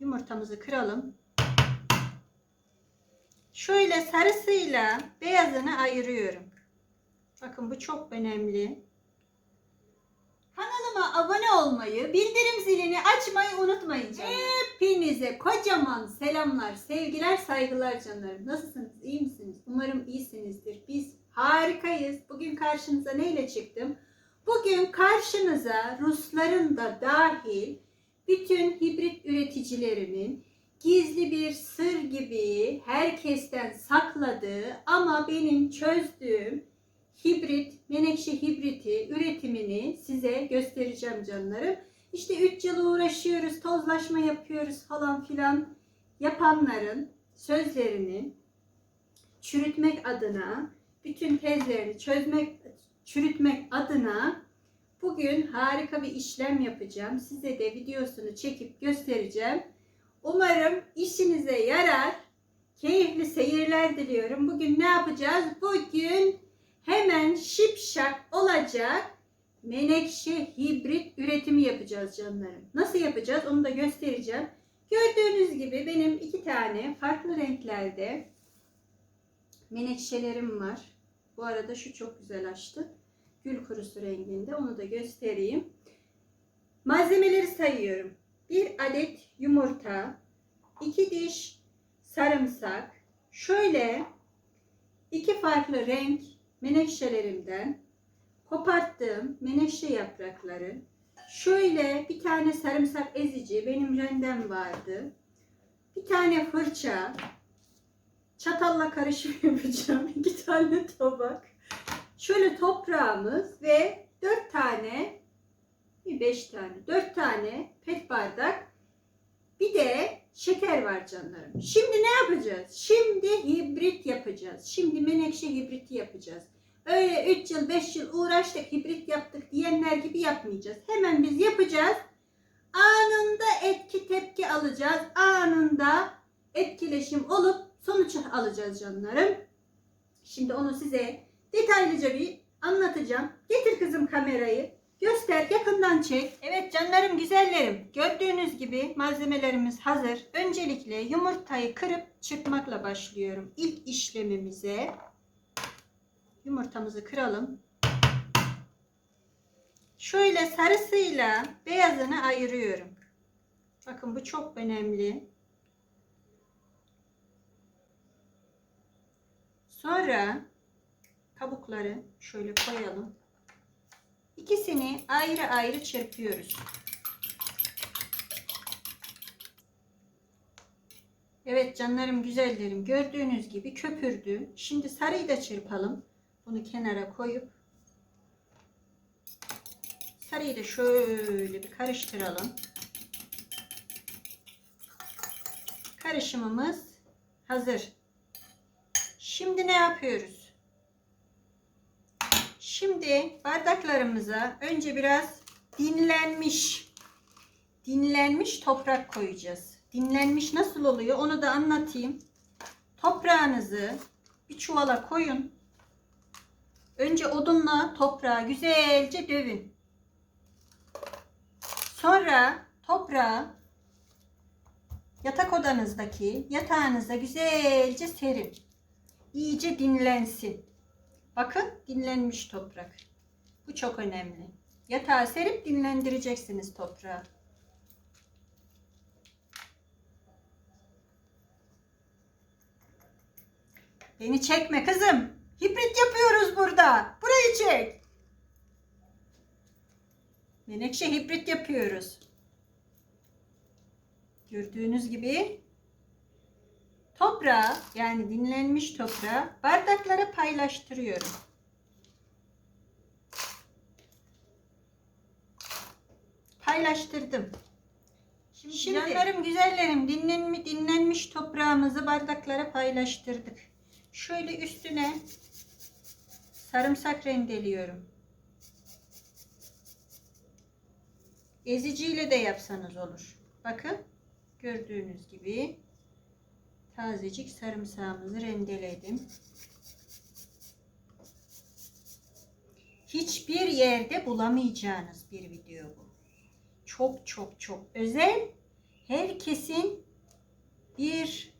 Yumurtamızı kıralım. Şöyle sarısıyla beyazını ayırıyorum. Bakın bu çok önemli. Kanalıma abone olmayı, bildirim zilini açmayı unutmayın canım. Hepinize kocaman selamlar, sevgiler, saygılar canlarım. Nasılsınız? İyi misiniz? Umarım iyisinizdir. Biz harikayız. Bugün karşınıza neyle çıktım? Bugün karşınıza Rusların da dahil bütün hibrit üreticilerinin gizli bir sır gibi herkesten sakladığı ama benim çözdüğüm hibrit, menekşe hibriti üretimini size göstereceğim canlarım. İşte 3 yıl uğraşıyoruz, tozlaşma yapıyoruz falan filan yapanların sözlerini çürütmek adına, bütün tezlerini çözmek, çürütmek adına bugün harika bir işlem yapacağım. Size de videosunu çekip göstereceğim. Umarım işinize yarar. Keyifli seyirler diliyorum. Bugün ne yapacağız? Bugün hemen şipşak olacak menekşe hibrit üretimi yapacağız canlarım. Nasıl yapacağız onu da göstereceğim. Gördüğünüz gibi benim iki tane farklı renklerde menekşelerim var. Bu arada şu çok güzel açtı. Gül kurusu renginde. Onu da göstereyim. Malzemeleri sayıyorum. Bir adet yumurta, iki diş sarımsak, şöyle iki farklı renk menekşelerimden koparttığım menekşe yaprakları, şöyle bir tane sarımsak ezici benim rendem vardı. Bir tane fırça, çatalla karışım yapacağım. iki tane tabak. Şöyle toprağımız ve dört tane, bir beş tane, dört tane pet bardak. Bir de şeker var canlarım. Şimdi ne yapacağız? Şimdi hibrit yapacağız. Şimdi menekşe hibriti yapacağız. Öyle 3 yıl 5 yıl uğraştık hibrit yaptık diyenler gibi yapmayacağız. Hemen biz yapacağız. Anında etki tepki alacağız. Anında etkileşim olup sonuç alacağız canlarım. Şimdi onu size detaylıca bir anlatacağım. Getir kızım kamerayı. Göster yakından çek. Evet canlarım güzellerim. Gördüğünüz gibi malzemelerimiz hazır. Öncelikle yumurtayı kırıp çırpmakla başlıyorum. İlk işlemimize yumurtamızı kıralım. Şöyle sarısıyla beyazını ayırıyorum. Bakın bu çok önemli. Sonra kabukları şöyle koyalım. İkisini ayrı ayrı çırpıyoruz. Evet canlarım güzellerim gördüğünüz gibi köpürdü. Şimdi sarıyı da çırpalım. Bunu kenara koyup sarıyı da şöyle bir karıştıralım. Karışımımız hazır. Şimdi ne yapıyoruz? Şimdi bardaklarımıza önce biraz dinlenmiş dinlenmiş toprak koyacağız. Dinlenmiş nasıl oluyor onu da anlatayım. Toprağınızı bir çuvala koyun. Önce odunla toprağı güzelce dövün. Sonra toprağı yatak odanızdaki yatağınıza güzelce serin. İyice dinlensin. Bakın dinlenmiş toprak. Bu çok önemli. Yatağa serip dinlendireceksiniz toprağı. Beni çekme kızım. Hibrit yapıyoruz burada. Burayı çek. Menekşe hibrit yapıyoruz. Gördüğünüz gibi toprağı yani dinlenmiş toprağı bardaklara paylaştırıyorum. Paylaştırdım. Şimdi, Şimdi- canlarım güzellerim dinlenmiş, dinlenmiş toprağımızı bardaklara paylaştırdık. Şöyle üstüne sarımsak rendeliyorum. Eziciyle de yapsanız olur. Bakın gördüğünüz gibi tazecik sarımsağımızı rendeledim. Hiçbir yerde bulamayacağınız bir video bu. Çok çok çok özel. herkesin bir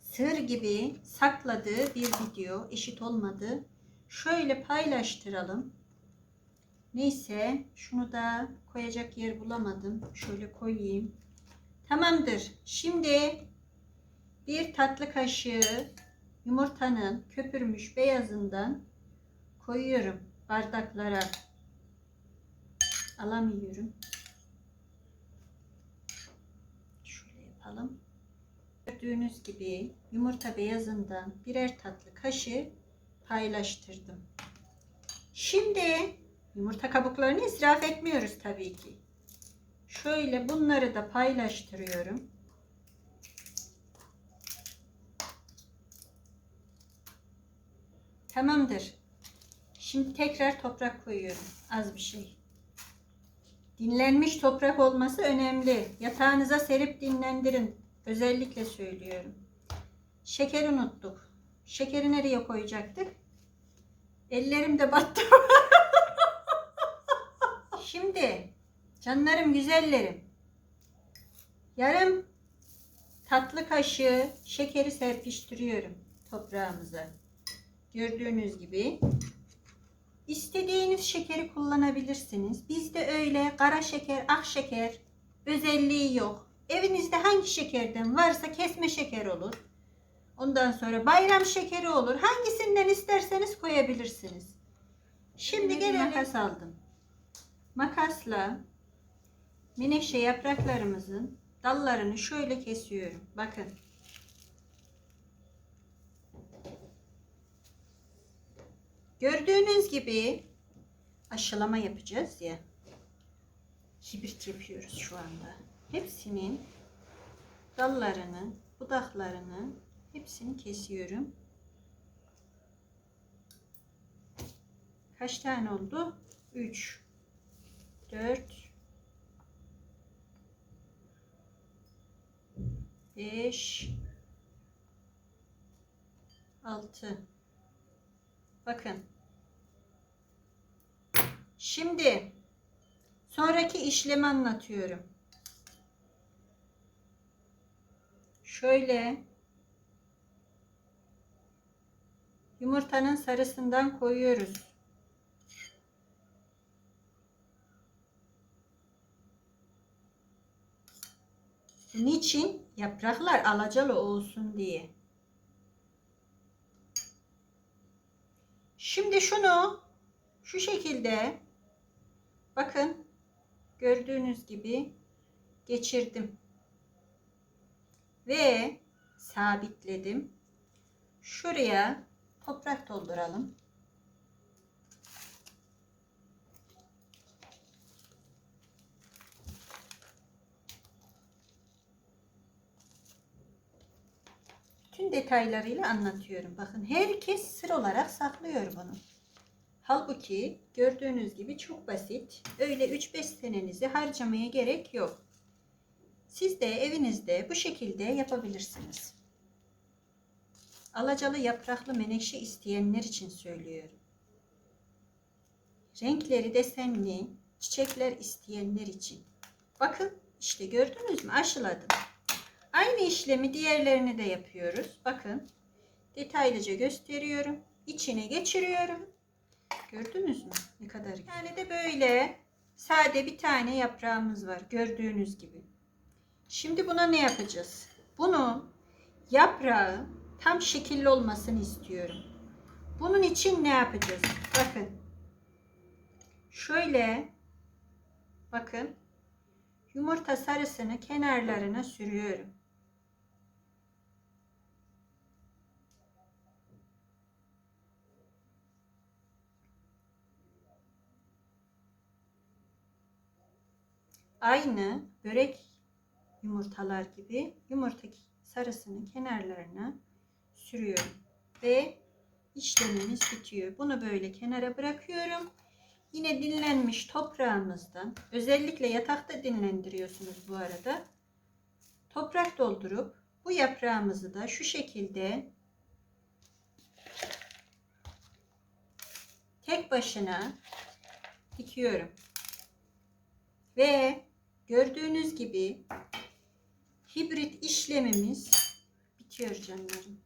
sır gibi sakladığı bir video eşit olmadı. Şöyle paylaştıralım. Neyse şunu da koyacak yer bulamadım. Şöyle koyayım. Tamamdır. Şimdi bir tatlı kaşığı yumurtanın köpürmüş beyazından koyuyorum bardaklara. Alamıyorum. Şöyle yapalım. Gördüğünüz gibi yumurta beyazından birer tatlı kaşığı paylaştırdım. Şimdi yumurta kabuklarını israf etmiyoruz tabii ki. Şöyle bunları da paylaştırıyorum. Tamamdır. Şimdi tekrar toprak koyuyorum. Az bir şey. Dinlenmiş toprak olması önemli. Yatağınıza serip dinlendirin. Özellikle söylüyorum. Şeker unuttuk. Şekeri nereye koyacaktık? Ellerim de battı. Şimdi canlarım güzellerim. Yarım tatlı kaşığı şekeri serpiştiriyorum toprağımıza. Gördüğünüz gibi istediğiniz şekeri kullanabilirsiniz. Bizde öyle kara şeker, ak şeker özelliği yok. Evinizde hangi şekerden varsa kesme şeker olur. Ondan sonra bayram şekeri olur. Hangisinden isterseniz koyabilirsiniz. Şimdi gelelim makas aldım. Makasla menekşe yapraklarımızın dallarını şöyle kesiyorum. Bakın. Gördüğünüz gibi aşılama yapacağız ya. Kibrit yapıyoruz şu anda. Hepsinin dallarını, budaklarını hepsini kesiyorum. Kaç tane oldu? 3 4 5 6 Bakın. Şimdi sonraki işlemi anlatıyorum. Şöyle yumurtanın sarısından koyuyoruz. Niçin? Yapraklar alacalı olsun diye. Şimdi şunu şu şekilde bakın gördüğünüz gibi geçirdim. Ve sabitledim. Şuraya toprak dolduralım. Tüm detaylarıyla anlatıyorum. Bakın herkes sır olarak saklıyor bunu. Halbuki gördüğünüz gibi çok basit. Öyle 3-5 senenizi harcamaya gerek yok. Siz de evinizde bu şekilde yapabilirsiniz. Alacalı yapraklı menekşe isteyenler için söylüyorum. Renkleri desenli çiçekler isteyenler için. Bakın işte gördünüz mü aşıladım. Aynı işlemi diğerlerini de yapıyoruz. Bakın detaylıca gösteriyorum. İçine geçiriyorum. Gördünüz mü? Ne kadar. Yani de böyle sade bir tane yaprağımız var. Gördüğünüz gibi. Şimdi buna ne yapacağız? Bunu yaprağı tam şekilli olmasını istiyorum. Bunun için ne yapacağız? Bakın. Şöyle bakın yumurta sarısını kenarlarına sürüyorum. Aynı börek yumurtalar gibi yumurta sarısını kenarlarına sürüyorum ve işlemimiz bitiyor. Bunu böyle kenara bırakıyorum. Yine dinlenmiş toprağımızdan özellikle yatakta dinlendiriyorsunuz bu arada. Toprak doldurup bu yaprağımızı da şu şekilde tek başına dikiyorum. Ve Gördüğünüz gibi hibrit işlemimiz bitiyor canlarım.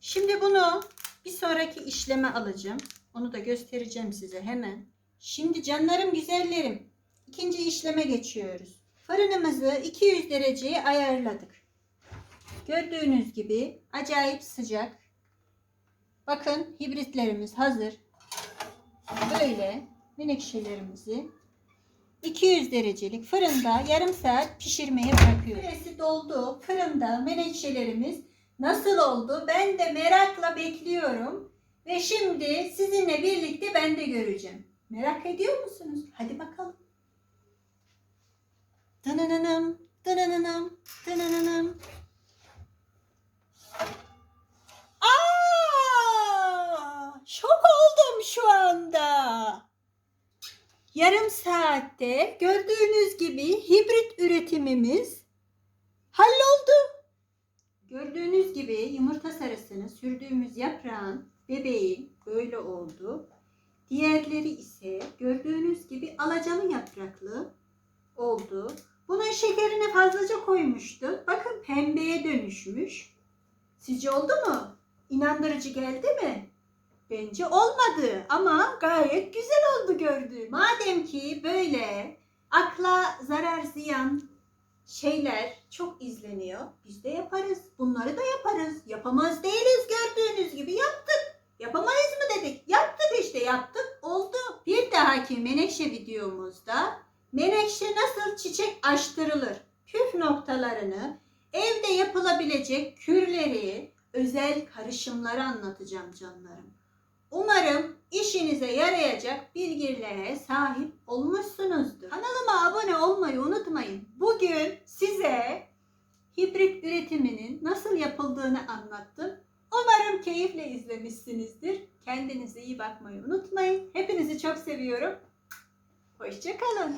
Şimdi bunu bir sonraki işleme alacağım. Onu da göstereceğim size hemen. Şimdi canlarım güzellerim. ikinci işleme geçiyoruz. Fırınımızı 200 dereceye ayarladık. Gördüğünüz gibi acayip sıcak. Bakın hibritlerimiz hazır. Böyle menekşelerimizi 200 derecelik fırında yarım saat pişirmeye bırakıyoruz. Süresi doldu. Fırında menekşelerimiz nasıl oldu? Ben de merakla bekliyorum. Ve şimdi sizinle birlikte ben de göreceğim. Merak ediyor musunuz? Hadi bakalım. Dınanınım, dınanınım, dınanınım. Aa! Şok oldum şu anda. Yarım saatte gördüğünüz gibi hibrit üretimimiz halloldu. Gördüğünüz gibi yumurta sarısını sürdüğümüz yaprağın bebeği böyle oldu. Diğerleri ise gördüğünüz gibi alacalı yapraklı oldu. Bunun şekerini fazlaca koymuştu. Bakın pembeye dönüşmüş. Sizce oldu mu? İnandırıcı geldi mi? Bence olmadı ama gayet güzel oldu gördüğüm. Madem ki böyle akla zarar ziyan şeyler çok izleniyor. Biz de yaparız. Bunları da yaparız. Yapamaz değiliz gördüğünüz gibi yaptık. Yapamayız mı dedik? Yaptık işte yaptık. Menekşe videomuzda menekşe nasıl çiçek açtırılır? Püf noktalarını, evde yapılabilecek kürleri, özel karışımları anlatacağım canlarım. Umarım işinize yarayacak bilgilere sahip olmuşsunuzdur. Kanalıma abone olmayı unutmayın. Bugün size hibrit üretiminin nasıl yapıldığını anlattım. Umarım keyifle izlemişsinizdir. Kendinize iyi bakmayı unutmayın. Hepinizi çok seviyorum. Hoşçakalın.